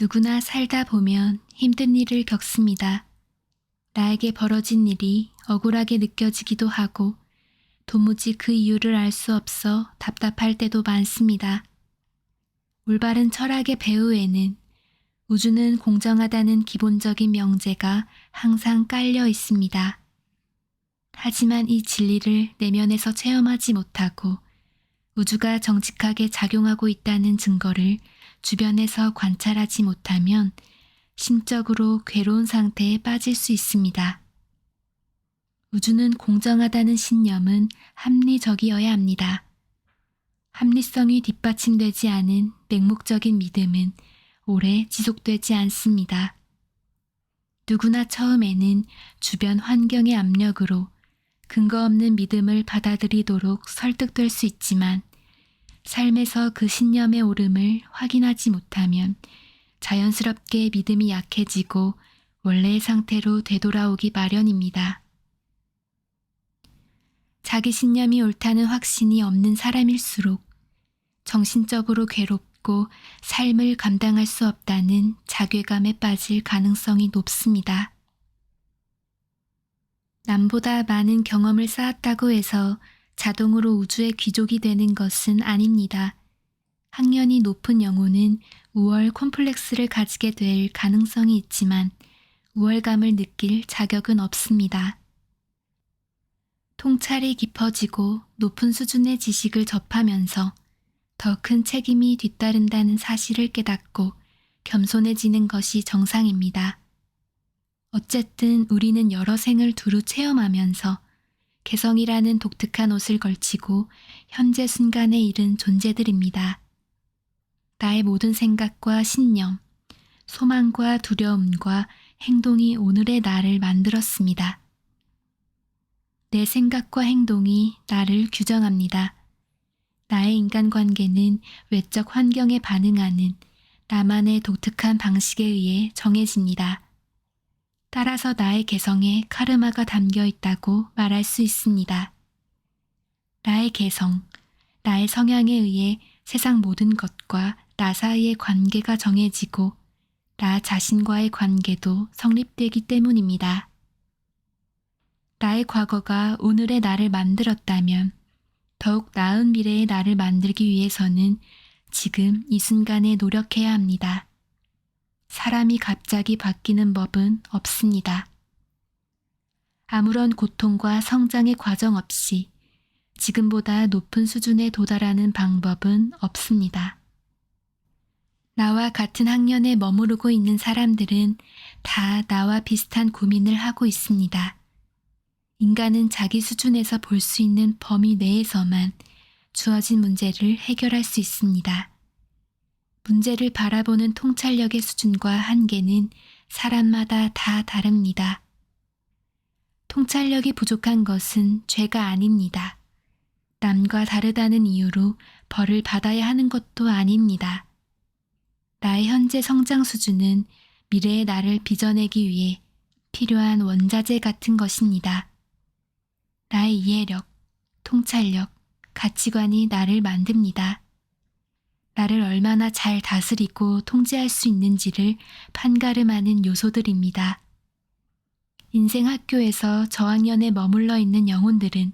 누구나 살다 보면 힘든 일을 겪습니다. 나에게 벌어진 일이 억울하게 느껴지기도 하고 도무지 그 이유를 알 수 없어 답답할 때도 많습니다. 올바른 철학의 배후에는 우주는 공정하다는 기본적인 명제가 항상 깔려 있습니다. 하지만 이 진리를 내면에서 체험하지 못하고 우주가 정직하게 작용하고 있다는 증거를 주변에서 관찰하지 못하면 심적으로 괴로운 상태에 빠질 수 있습니다. 우주는 공정하다는 신념은 합리적이어야 합니다. 합리성이 뒷받침되지 않은 맹목적인 믿음은 오래 지속되지 않습니다. 누구나 처음에는 주변 환경의 압력으로 근거 없는 믿음을 받아들이도록 설득될 수 있지만 삶에서 그 신념의 오름을 확인하지 못하면 자연스럽게 믿음이 약해지고 원래의 상태로 되돌아오기 마련입니다. 자기 신념이 옳다는 확신이 없는 사람일수록 정신적으로 괴롭고 삶을 감당할 수 없다는 자괴감에 빠질 가능성이 높습니다. 남보다 많은 경험을 쌓았다고 해서 자동으로 우주의 귀족이 되는 것은 아닙니다. 학년이 높은 영혼은 우월 콤플렉스를 가지게 될 가능성이 있지만 우월감을 느낄 자격은 없습니다. 통찰이 깊어지고 높은 수준의 지식을 접하면서 더 큰 책임이 뒤따른다는 사실을 깨닫고 겸손해지는 것이 정상입니다. 어쨌든 우리는 여러 생을 두루 체험하면서 개성이라는 독특한 옷을 걸치고 현재 순간에 이른 존재들입니다. 나의 모든 생각과 신념, 소망과 두려움과 행동이 오늘의 나를 만들었습니다. 내 생각과 행동이 나를 규정합니다. 나의 인간관계는 외적 환경에 반응하는 나만의 독특한 방식에 의해 정해집니다. 따라서 나의 개성에 카르마가 담겨 있다고 말할 수 있습니다. 나의 개성, 나의 성향에 의해 세상 모든 것과 나 사이의 관계가 정해지고 나 자신과의 관계도 성립되기 때문입니다. 나의 과거가 오늘의 나를 만들었다면 더욱 나은 미래의 나를 만들기 위해서는 지금 이 순간에 노력해야 합니다. 사람이 갑자기 바뀌는 법은 없습니다. 아무런 고통과 성장의 과정 없이 지금보다 높은 수준에 도달하는 방법은 없습니다. 나와 같은 학년에 머무르고 있는 사람들은 다 나와 비슷한 고민을 하고 있습니다. 인간은 자기 수준에서 볼 수 있는 범위 내에서만 주어진 문제를 해결할 수 있습니다. 문제를 바라보는 통찰력의 수준과 한계는 사람마다 다 다릅니다. 통찰력이 부족한 것은 죄가 아닙니다. 남과 다르다는 이유로 벌을 받아야 하는 것도 아닙니다. 나의 현재 성장 수준은 미래의 나를 빚어내기 위해 필요한 원자재 같은 것입니다. 나의 이해력, 통찰력, 가치관이 나를 만듭니다. 나를 얼마나 잘 다스리고 통제할 수 있는지를 판가름하는 요소들입니다. 인생 학교에서 저학년에 머물러 있는 영혼들은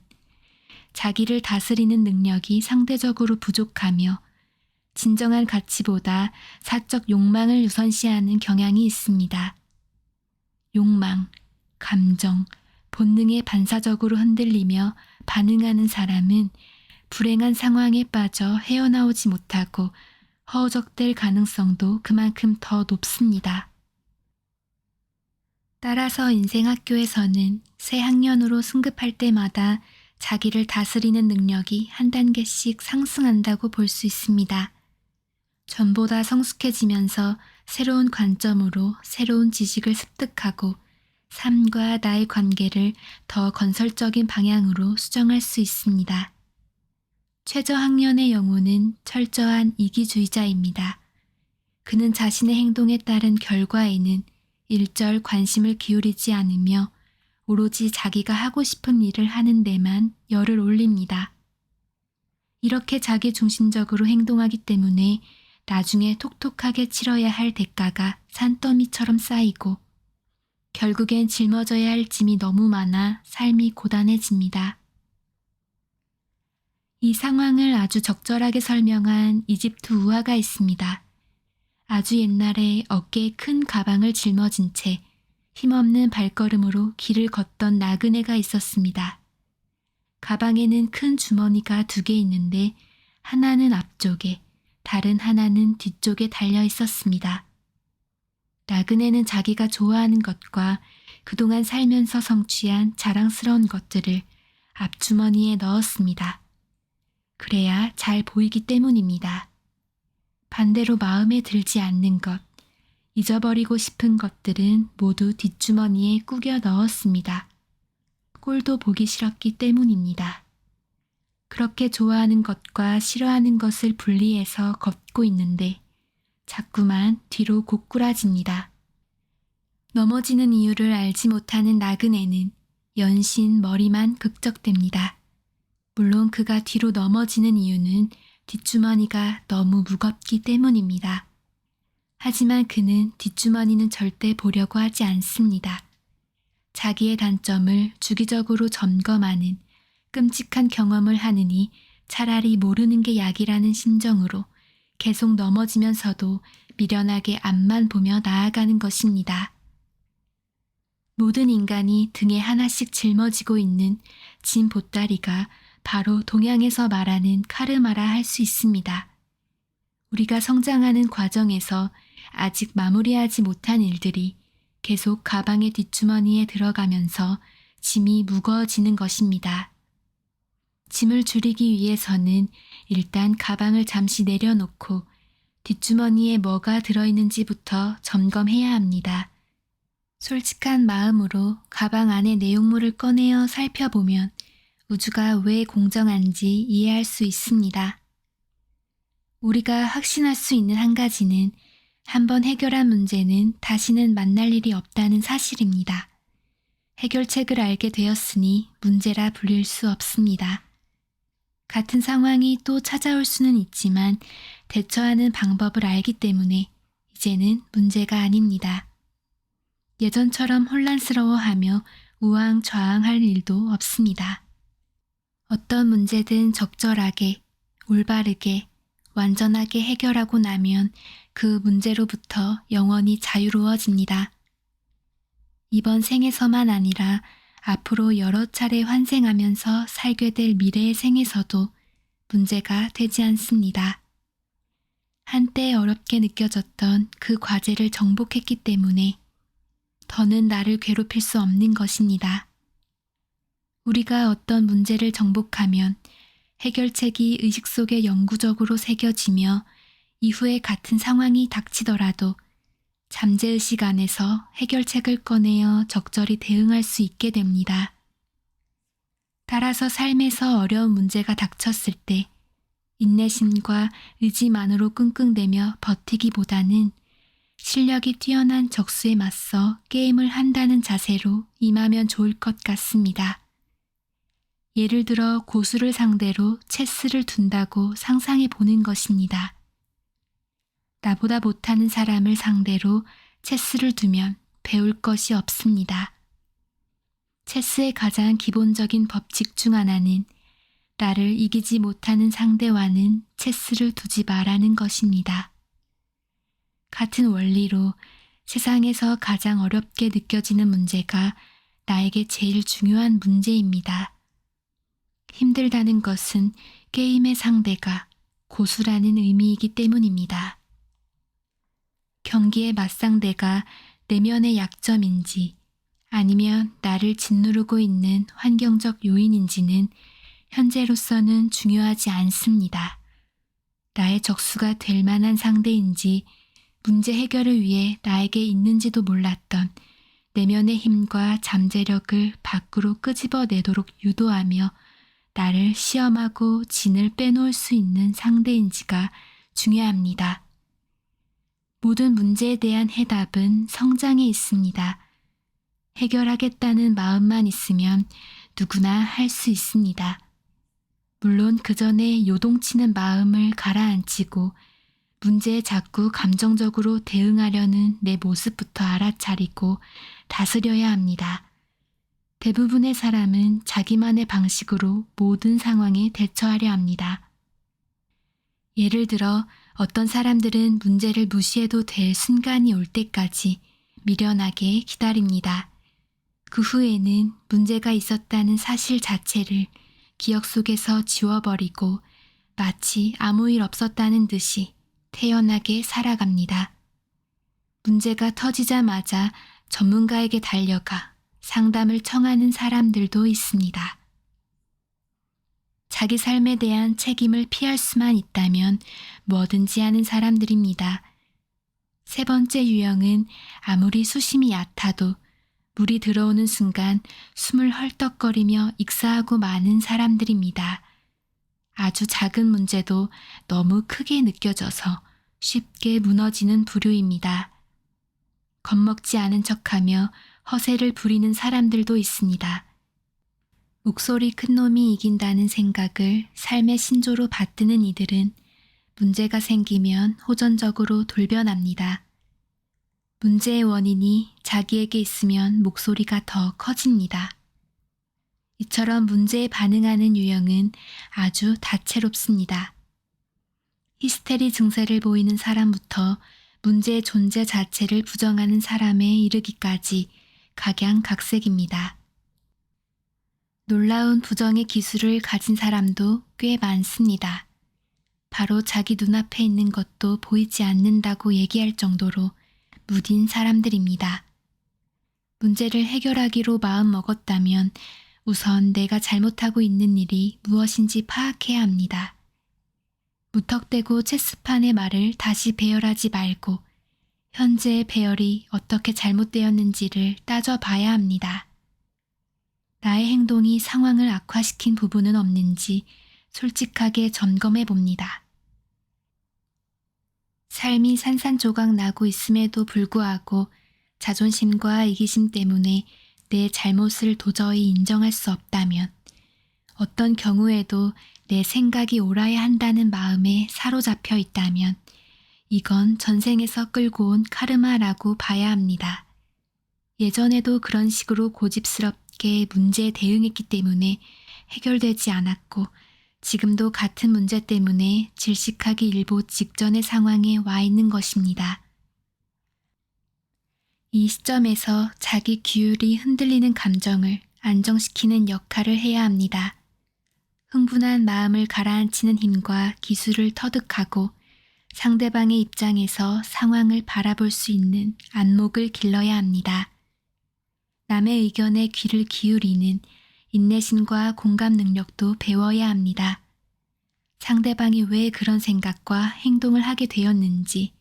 자기를 다스리는 능력이 상대적으로 부족하며 진정한 가치보다 사적 욕망을 우선시하는 경향이 있습니다. 욕망, 감정, 본능에 반사적으로 흔들리며 반응하는 사람은 불행한 상황에 빠져 헤어나오지 못하고 허우적될 가능성도 그만큼 더 높습니다. 따라서 인생 학교에서는 새 학년으로 승급할 때마다 자기를 다스리는 능력이 한 단계씩 상승한다고 볼 수 있습니다. 전보다 성숙해지면서 새로운 관점으로 새로운 지식을 습득하고 삶과 나의 관계를 더 건설적인 방향으로 수정할 수 있습니다. 최저학년의 영혼은 철저한 이기주의자입니다. 그는 자신의 행동에 따른 결과에는 일절 관심을 기울이지 않으며 오로지 자기가 하고 싶은 일을 하는 데만 열을 올립니다. 이렇게 자기 중심적으로 행동하기 때문에 나중에 톡톡하게 치러야 할 대가가 산더미처럼 쌓이고 결국엔 짊어져야 할 짐이 너무 많아 삶이 고단해집니다. 이 상황을 아주 적절하게 설명한 이집트 우화가 있습니다. 아주 옛날에 어깨에 큰 가방을 짊어진 채 힘없는 발걸음으로 길을 걷던 나그네가 있었습니다. 가방에는 큰 주머니가 두 개 있는데 하나는 앞쪽에 다른 하나는 뒤쪽에 달려 있었습니다. 나그네는 자기가 좋아하는 것과 그동안 살면서 성취한 자랑스러운 것들을 앞주머니에 넣었습니다. 그래야 잘 보이기 때문입니다. 반대로 마음에 들지 않는 것, 잊어버리고 싶은 것들은 모두 뒷주머니에 꾸겨 넣었습니다. 꼴도 보기 싫었기 때문입니다. 그렇게 좋아하는 것과 싫어하는 것을 분리해서 걷고 있는데 자꾸만 뒤로 고꾸라집니다. 넘어지는 이유를 알지 못하는 나그네는 연신 머리만 극적됩니다. 물론 그가 뒤로 넘어지는 이유는 뒷주머니가 너무 무겁기 때문입니다. 하지만 그는 뒷주머니는 절대 보려고 하지 않습니다. 자기의 단점을 주기적으로 점검하는 끔찍한 경험을 하느니 차라리 모르는 게 약이라는 심정으로 계속 넘어지면서도 미련하게 앞만 보며 나아가는 것입니다. 모든 인간이 등에 하나씩 짊어지고 있는 짐 보따리가 바로 동양에서 말하는 카르마라 할 수 있습니다. 우리가 성장하는 과정에서 아직 마무리하지 못한 일들이 계속 가방의 뒷주머니에 들어가면서 짐이 무거워지는 것입니다. 짐을 줄이기 위해서는 일단 가방을 잠시 내려놓고 뒷주머니에 뭐가 들어있는지부터 점검해야 합니다. 솔직한 마음으로 가방 안의 내용물을 꺼내어 살펴보면 우주가 왜 공정한지 이해할 수 있습니다. 우리가 확신할 수 있는 한 가지는 한번 해결한 문제는 다시는 만날 일이 없다는 사실입니다. 해결책을 알게 되었으니 문제라 불릴 수 없습니다. 같은 상황이 또 찾아올 수는 있지만 대처하는 방법을 알기 때문에 이제는 문제가 아닙니다. 예전처럼 혼란스러워하며 우왕좌왕할 일도 없습니다. 어떤 문제든 적절하게, 올바르게, 완전하게 해결하고 나면 그 문제로부터 영원히 자유로워집니다. 이번 생에서만 아니라 앞으로 여러 차례 환생하면서 살게 될 미래의 생에서도 문제가 되지 않습니다. 한때 어렵게 느껴졌던 그 과제를 정복했기 때문에 더는 나를 괴롭힐 수 없는 것입니다. 우리가 어떤 문제를 정복하면 해결책이 의식 속에 영구적으로 새겨지며 이후에 같은 상황이 닥치더라도 잠재의식 안에서 해결책을 꺼내어 적절히 대응할 수 있게 됩니다. 따라서 삶에서 어려운 문제가 닥쳤을 때 인내심과 의지만으로 끙끙대며 버티기보다는 실력이 뛰어난 적수에 맞서 게임을 한다는 자세로 임하면 좋을 것 같습니다. 예를 들어 고수를 상대로 체스를 둔다고 상상해 보는 것입니다. 나보다 못하는 사람을 상대로 체스를 두면 배울 것이 없습니다. 체스의 가장 기본적인 법칙 중 하나는 나를 이기지 못하는 상대와는 체스를 두지 말라는 것입니다. 같은 원리로 세상에서 가장 어렵게 느껴지는 문제가 나에게 제일 중요한 문제입니다. 힘들다는 것은 게임의 상대가 고수라는 의미이기 때문입니다. 경기의 맞상대가 내면의 약점인지 아니면 나를 짓누르고 있는 환경적 요인인지는 현재로서는 중요하지 않습니다. 나의 적수가 될 만한 상대인지 문제 해결을 위해 나에게 있는지도 몰랐던 내면의 힘과 잠재력을 밖으로 끄집어내도록 유도하며 나를 시험하고 진을 빼놓을 수 있는 상대인지가 중요합니다. 모든 문제에 대한 해답은 성장에 있습니다. 해결하겠다는 마음만 있으면 누구나 할 수 있습니다. 물론 그 전에 요동치는 마음을 가라앉히고 문제에 자꾸 감정적으로 대응하려는 내 모습부터 알아차리고 다스려야 합니다. 대부분의 사람은 자기만의 방식으로 모든 상황에 대처하려 합니다. 예를 들어 어떤 사람들은 문제를 무시해도 될 순간이 올 때까지 미련하게 기다립니다. 그 후에는 문제가 있었다는 사실 자체를 기억 속에서 지워버리고 마치 아무 일 없었다는 듯이 태연하게 살아갑니다. 문제가 터지자마자 전문가에게 달려가 상담을 청하는 사람들도 있습니다. 자기 삶에 대한 책임을 피할 수만 있다면 뭐든지 하는 사람들입니다. 세 번째 유형은 아무리 수심이 얕아도 물이 들어오는 순간 숨을 헐떡거리며 익사하고 마는 사람들입니다. 아주 작은 문제도 너무 크게 느껴져서 쉽게 무너지는 부류입니다. 겁먹지 않은 척하며 허세를 부리는 사람들도 있습니다. 목소리 큰 놈이 이긴다는 생각을 삶의 신조로 받드는 이들은 문제가 생기면 호전적으로 돌변합니다. 문제의 원인이 자기에게 있으면 목소리가 더 커집니다. 이처럼 문제에 반응하는 유형은 아주 다채롭습니다. 히스테리 증세를 보이는 사람부터 문제의 존재 자체를 부정하는 사람에 이르기까지 각양각색입니다. 놀라운 부정의 기술을 가진 사람도 꽤 많습니다. 바로 자기 눈앞에 있는 것도 보이지 않는다고 얘기할 정도로 무딘 사람들입니다. 문제를 해결하기로 마음 먹었다면 우선 내가 잘못하고 있는 일이 무엇인지 파악해야 합니다. 무턱대고 체스판의 말을 다시 배열하지 말고 현재의 배열이 어떻게 잘못되었는지를 따져봐야 합니다. 나의 행동이 상황을 악화시킨 부분은 없는지 솔직하게 점검해 봅니다. 삶이 산산조각 나고 있음에도 불구하고 자존심과 이기심 때문에 내 잘못을 도저히 인정할 수 없다면 어떤 경우에도 내 생각이 옳아야 한다는 마음에 사로잡혀 있다면 이건 전생에서 끌고 온 카르마라고 봐야 합니다. 예전에도 그런 식으로 고집스럽게 문제에 대응했기 때문에 해결되지 않았고 지금도 같은 문제 때문에 질식하기 일보 직전의 상황에 와 있는 것입니다. 이 시점에서 자기 기율이 흔들리는 감정을 안정시키는 역할을 해야 합니다. 흥분한 마음을 가라앉히는 힘과 기술을 터득하고 상대방의 입장에서 상황을 바라볼 수 있는 안목을 길러야 합니다. 남의 의견에 귀를 기울이는 인내심과 공감 능력도 배워야 합니다. 상대방이 왜 그런 생각과 행동을 하게 되었는지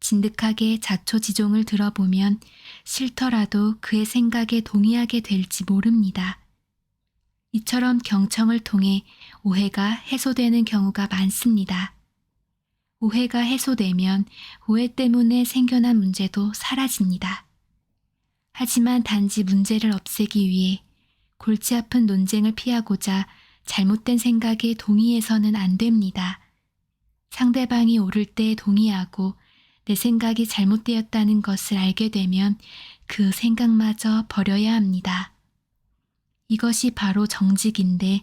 진득하게 자초지종을 들어보면 싫더라도 그의 생각에 동의하게 될지 모릅니다. 이처럼 경청을 통해 오해가 해소되는 경우가 많습니다. 오해가 해소되면 오해 때문에 생겨난 문제도 사라집니다. 하지만 단지 문제를 없애기 위해 골치 아픈 논쟁을 피하고자 잘못된 생각에 동의해서는 안 됩니다. 상대방이 옳을 때 동의하고 내 생각이 잘못되었다는 것을 알게 되면 그 생각마저 버려야 합니다. 이것이 바로 정직인데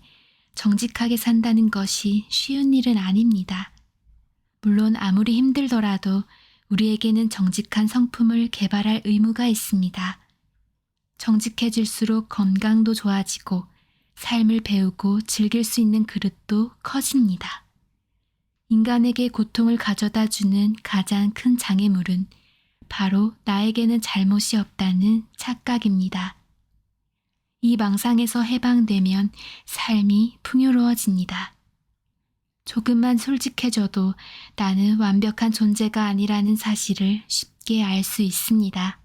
정직하게 산다는 것이 쉬운 일은 아닙니다. 물론 아무리 힘들더라도 우리에게는 정직한 성품을 개발할 의무가 있습니다. 정직해질수록 건강도 좋아지고 삶을 배우고 즐길 수 있는 그릇도 커집니다. 인간에게 고통을 가져다 주는 가장 큰 장애물은 바로 나에게는 잘못이 없다는 착각입니다. 이 망상에서 해방되면 삶이 풍요로워집니다. 조금만 솔직해져도 나는 완벽한 존재가 아니라는 사실을 쉽게 알 수 있습니다.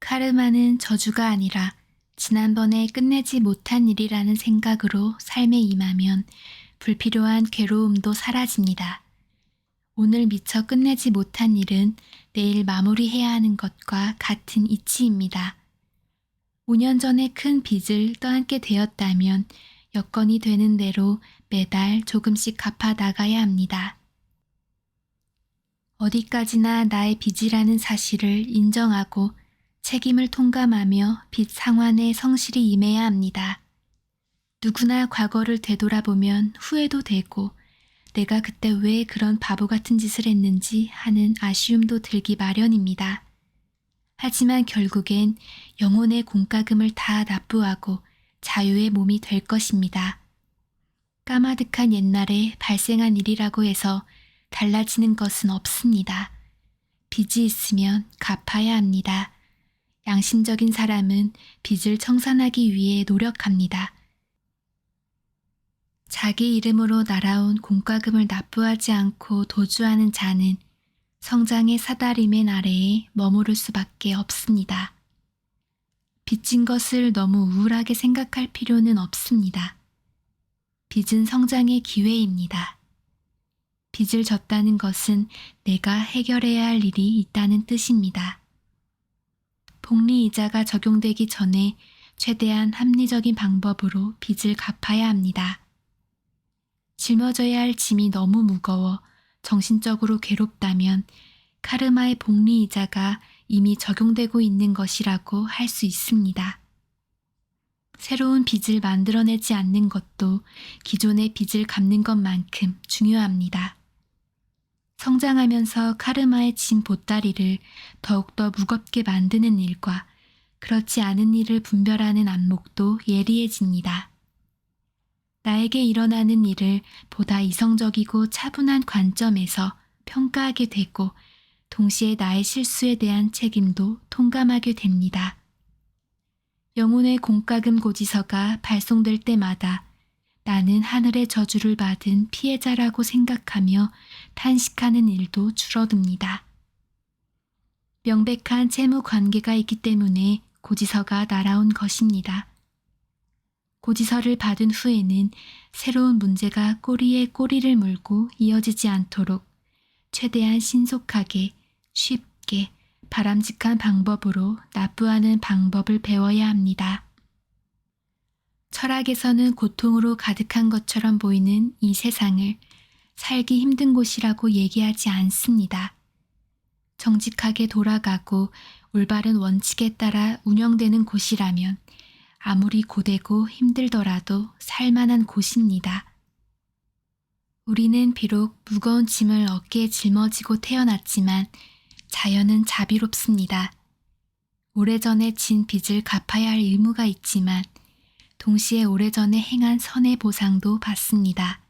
카르마는 저주가 아니라 지난번에 끝내지 못한 일이라는 생각으로 삶에 임하면 불필요한 괴로움도 사라집니다. 오늘 미처 끝내지 못한 일은 내일 마무리해야 하는 것과 같은 이치입니다. 5년 전에 큰 빚을 떠안게 되었다면 여건이 되는 대로 매달 조금씩 갚아 나가야 합니다. 어디까지나 나의 빚이라는 사실을 인정하고 책임을 통감하며 빚 상환에 성실히 임해야 합니다. 누구나 과거를 되돌아보면 후회도 되고 내가 그때 왜 그런 바보 같은 짓을 했는지 하는 아쉬움도 들기 마련입니다. 하지만 결국엔 영혼의 공과금을 다 납부하고 자유의 몸이 될 것입니다. 까마득한 옛날에 발생한 일이라고 해서 달라지는 것은 없습니다. 빚이 있으면 갚아야 합니다. 양심적인 사람은 빚을 청산하기 위해 노력합니다. 자기 이름으로 날아온 공과금을 납부하지 않고 도주하는 자는 성장의 사다리맨 아래에 머무를 수밖에 없습니다. 빚진 것을 너무 우울하게 생각할 필요는 없습니다. 빚은 성장의 기회입니다. 빚을 졌다는 것은 내가 해결해야 할 일이 있다는 뜻입니다. 복리 이자가 적용되기 전에 최대한 합리적인 방법으로 빚을 갚아야 합니다. 짊어져야 할 짐이 너무 무거워 정신적으로 괴롭다면 카르마의 복리 이자가 이미 적용되고 있는 것이라고 할 수 있습니다. 새로운 빚을 만들어내지 않는 것도 기존의 빚을 갚는 것만큼 중요합니다. 성장하면서 카르마의 짐 보따리를 더욱더 무겁게 만드는 일과 그렇지 않은 일을 분별하는 안목도 예리해집니다. 나에게 일어나는 일을 보다 이성적이고 차분한 관점에서 평가하게 되고 동시에 나의 실수에 대한 책임도 통감하게 됩니다. 영혼의 공과금 고지서가 발송될 때마다 나는 하늘의 저주를 받은 피해자라고 생각하며 탄식하는 일도 줄어듭니다. 명백한 채무 관계가 있기 때문에 고지서가 날아온 것입니다. 고지서를 받은 후에는 새로운 문제가 꼬리에 꼬리를 물고 이어지지 않도록 최대한 신속하게 쉽게 바람직한 방법으로 납부하는 방법을 배워야 합니다. 철학에서는 고통으로 가득한 것처럼 보이는 이 세상을 살기 힘든 곳이라고 얘기하지 않습니다. 정직하게 돌아가고 올바른 원칙에 따라 운영되는 곳이라면 아무리 고되고 힘들더라도 살만한 곳입니다. 우리는 비록 무거운 짐을 어깨에 짊어지고 태어났지만 자연은 자비롭습니다. 오래전에 진 빚을 갚아야 할 의무가 있지만 동시에 오래전에 행한 선의 보상도 받습니다.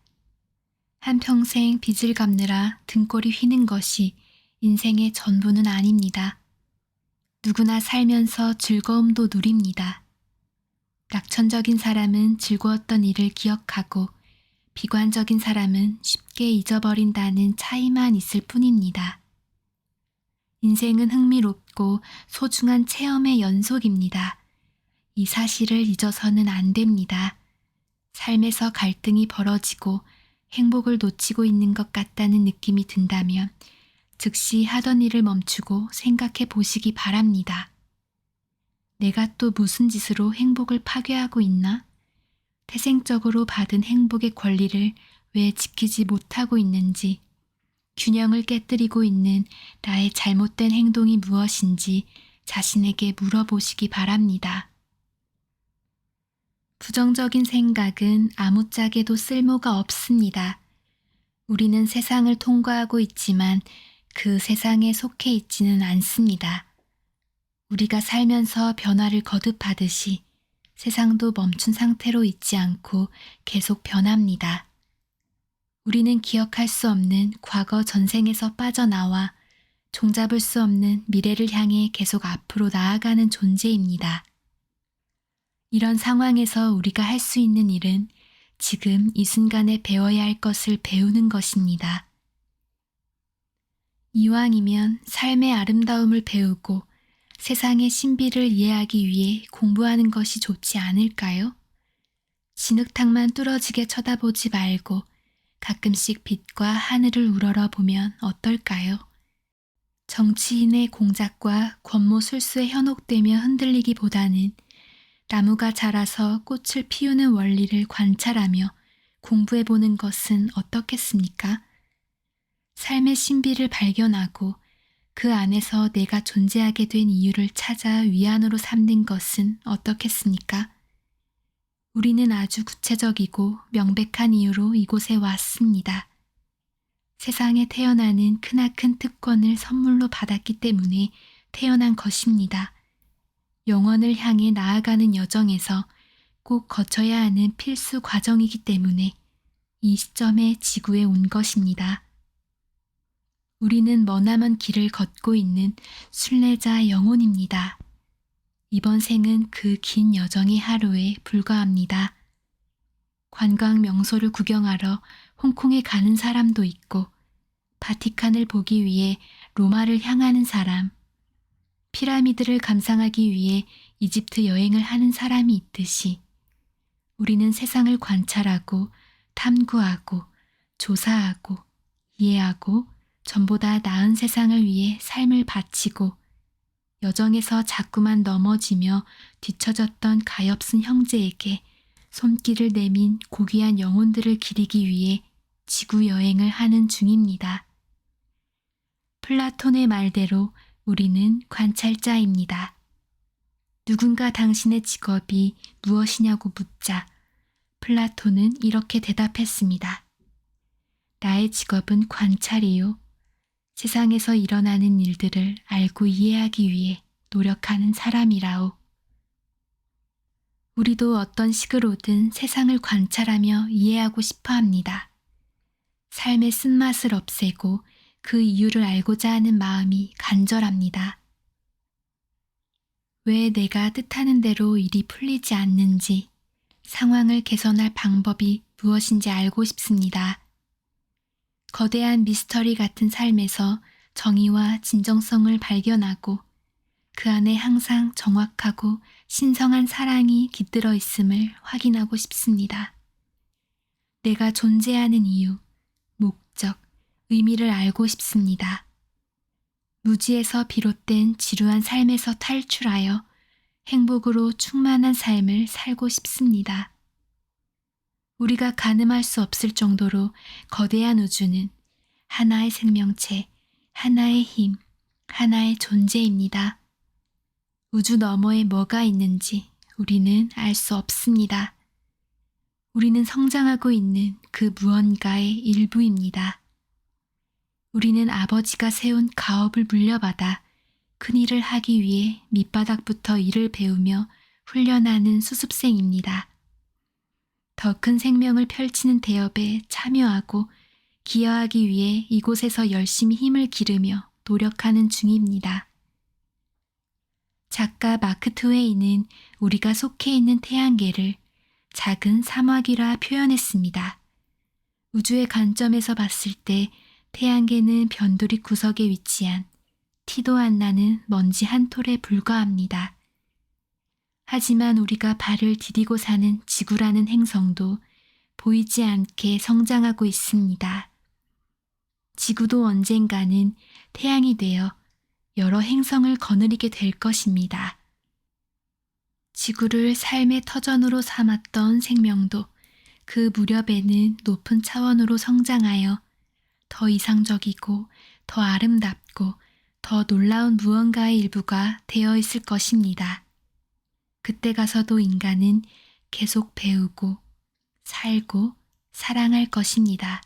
한평생 빚을 갚느라 등골이 휘는 것이 인생의 전부는 아닙니다. 누구나 살면서 즐거움도 누립니다. 낙천적인 사람은 즐거웠던 일을 기억하고 비관적인 사람은 쉽게 잊어버린다는 차이만 있을 뿐입니다. 인생은 흥미롭고 소중한 체험의 연속입니다. 이 사실을 잊어서는 안 됩니다. 삶에서 갈등이 벌어지고 행복을 놓치고 있는 것 같다는 느낌이 든다면 즉시 하던 일을 멈추고 생각해 보시기 바랍니다. 내가 또 무슨 짓으로 행복을 파괴하고 있나? 태생적으로 받은 행복의 권리를 왜 지키지 못하고 있는지, 균형을 깨뜨리고 있는 나의 잘못된 행동이 무엇인지 자신에게 물어보시기 바랍니다. 부정적인 생각은 아무짝에도 쓸모가 없습니다. 우리는 세상을 통과하고 있지만 그 세상에 속해 있지는 않습니다. 우리가 살면서 변화를 거듭하듯이 세상도 멈춘 상태로 있지 않고 계속 변합니다. 우리는 기억할 수 없는 과거 전생에서 빠져나와 종잡을 수 없는 미래를 향해 계속 앞으로 나아가는 존재입니다. 이런 상황에서 우리가 할 수 있는 일은 지금 이 순간에 배워야 할 것을 배우는 것입니다. 이왕이면 삶의 아름다움을 배우고 세상의 신비를 이해하기 위해 공부하는 것이 좋지 않을까요? 진흙탕만 뚫어지게 쳐다보지 말고 가끔씩 빛과 하늘을 우러러 보면 어떨까요? 정치인의 공작과 권모술수에 현혹되며 흔들리기보다는 나무가 자라서 꽃을 피우는 원리를 관찰하며 공부해 보는 것은 어떻겠습니까? 삶의 신비를 발견하고 그 안에서 내가 존재하게 된 이유를 찾아 위안으로 삼는 것은 어떻겠습니까? 우리는 아주 구체적이고 명백한 이유로 이곳에 왔습니다. 세상에 태어나는 크나큰 특권을 선물로 받았기 때문에 태어난 것입니다. 영원을 향해 나아가는 여정에서 꼭 거쳐야 하는 필수 과정이기 때문에 이 시점에 지구에 온 것입니다. 우리는 머나먼 길을 걷고 있는 순례자 영혼입니다. 이번 생은 그 긴 여정의 하루에 불과합니다. 관광 명소를 구경하러 홍콩에 가는 사람도 있고, 바티칸을 보기 위해 로마를 향하는 사람, 피라미드를 감상하기 위해 이집트 여행을 하는 사람이 있듯이, 우리는 세상을 관찰하고, 탐구하고, 조사하고, 이해하고, 전보다 나은 세상을 위해 삶을 바치고, 여정에서 자꾸만 넘어지며 뒤처졌던 가엾은 형제에게 손길을 내민 고귀한 영혼들을 기리기 위해 지구 여행을 하는 중입니다. 플라톤의 말대로 우리는 관찰자입니다. 누군가 당신의 직업이 무엇이냐고 묻자 플라톤은 이렇게 대답했습니다. 나의 직업은 관찰이요. 세상에서 일어나는 일들을 알고 이해하기 위해 노력하는 사람이라오. 우리도 어떤 식으로든 세상을 관찰하며 이해하고 싶어 합니다. 삶의 쓴맛을 없애고 그 이유를 알고자 하는 마음이 간절합니다. 왜 내가 뜻하는 대로 일이 풀리지 않는지, 상황을 개선할 방법이 무엇인지 알고 싶습니다. 거대한 미스터리 같은 삶에서 정의와 진정성을 발견하고 그 안에 항상 정확하고 신성한 사랑이 깃들어 있음을 확인하고 싶습니다. 내가 존재하는 이유, 목적, 의미를 알고 싶습니다. 무지에서 비롯된 지루한 삶에서 탈출하여 행복으로 충만한 삶을 살고 싶습니다. 우리가 가늠할 수 없을 정도로 거대한 우주는 하나의 생명체, 하나의 힘, 하나의 존재입니다. 우주 너머에 뭐가 있는지 우리는 알 수 없습니다. 우리는 성장하고 있는 그 무언가의 일부입니다. 우리는 아버지가 세운 가업을 물려받아 큰 일을 하기 위해 밑바닥부터 일을 배우며 훈련하는 수습생입니다. 더 큰 생명을 펼치는 대업에 참여하고 기여하기 위해 이곳에서 열심히 힘을 기르며 노력하는 중입니다. 작가 마크 트웨이는 우리가 속해 있는 태양계를 작은 사막이라 표현했습니다. 우주의 관점에서 봤을 때 태양계는 변두리 구석에 위치한 티도 안 나는 먼지 한 톨에 불과합니다. 하지만 우리가 발을 디디고 사는 지구라는 행성도 보이지 않게 성장하고 있습니다. 지구도 언젠가는 태양이 되어 여러 행성을 거느리게 될 것입니다. 지구를 삶의 터전으로 삼았던 생명도 그 무렵에는 높은 차원으로 성장하여 더 이상적이고 더 아름답고 더 놀라운 무언가의 일부가 되어 있을 것입니다. 그때 가서도 인간은 계속 배우고 살고 사랑할 것입니다.